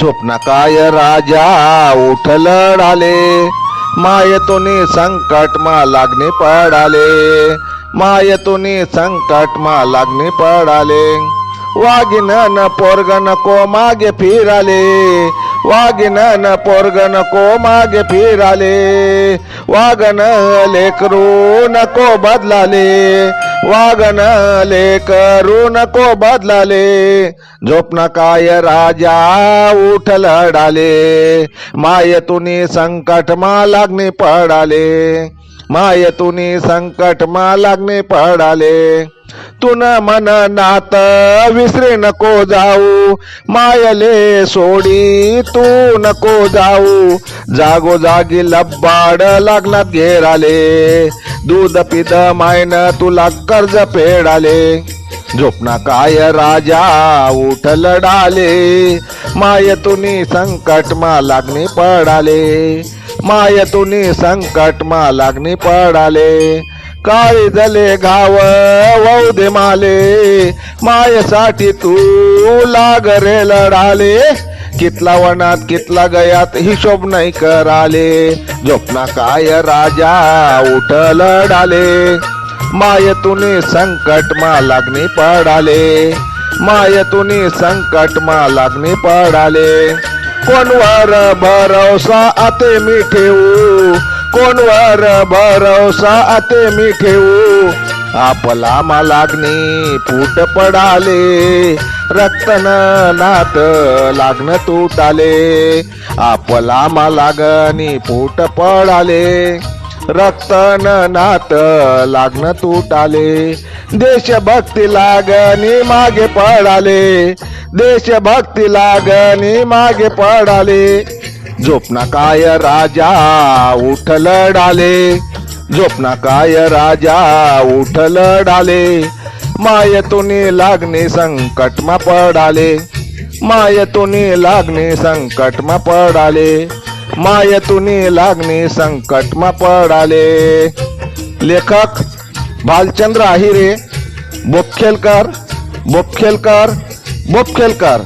झोपना काय राजा उठल लढाले. मायतोने संकट मा लागणे पडाले. मायतोने संकट मा लागणे पडाले. वाघिन न पोरग नको मागे फिराले. वागिन न पोरग नको मागे फिराले वागन लेकरू नको बदलाले वागन लेकरू नको बदलाले झोपना काय राजा उठ लढाले मायतुनी संकट मा लागणे पडाले. मायतुनी संकट मा लागणे पडाले. तुन मन नात विसरे नको जाऊ. मायले सोडी तू नको जाऊ. जागो जागी लब्बाड लागणार घेराले. दूध पिद मायन तुला कर्ज फेडाले. झोपना काय राजा उठ लढाले. मायतुनी संकट मा लागणे पडाले. मायतुनी संकट मा लागणी पडाले. काळी झाले घाव? वौदे माले. मायसाठी तू लाग रे लढाले. कितला वनात कितला गयात हिशोब नाही कराले. झोपना काय राजा उठ लढाले. मायतुनी संकट मा लागणी पडाले. मायतुनी संकट मा लागणी पडाले. कोणवर भरोसा आते मी ठेवू? कोणवर भरोसा आते मी ठेवू? आपला मालागणी फूट पडाले रक्तन नात लागण तुटाले आपला मालागणी फूट पडाले रक्तन नात लागण तुटाले देशभक्ती लागणी मागे पडाले देशभक्ती लागणी मागे पडाले. झोपना काय राजा उठल डाले. झोपना काय राजा उठल डाले. मायतून लागणे संकट मा पडाले. मायतून लागणे संकट मा पडाले. मायतून लागणे संकट मा पडाले. लेखक भालचंद्र आहिरे बोपखेलकर बोपखेलकर मोप केलकर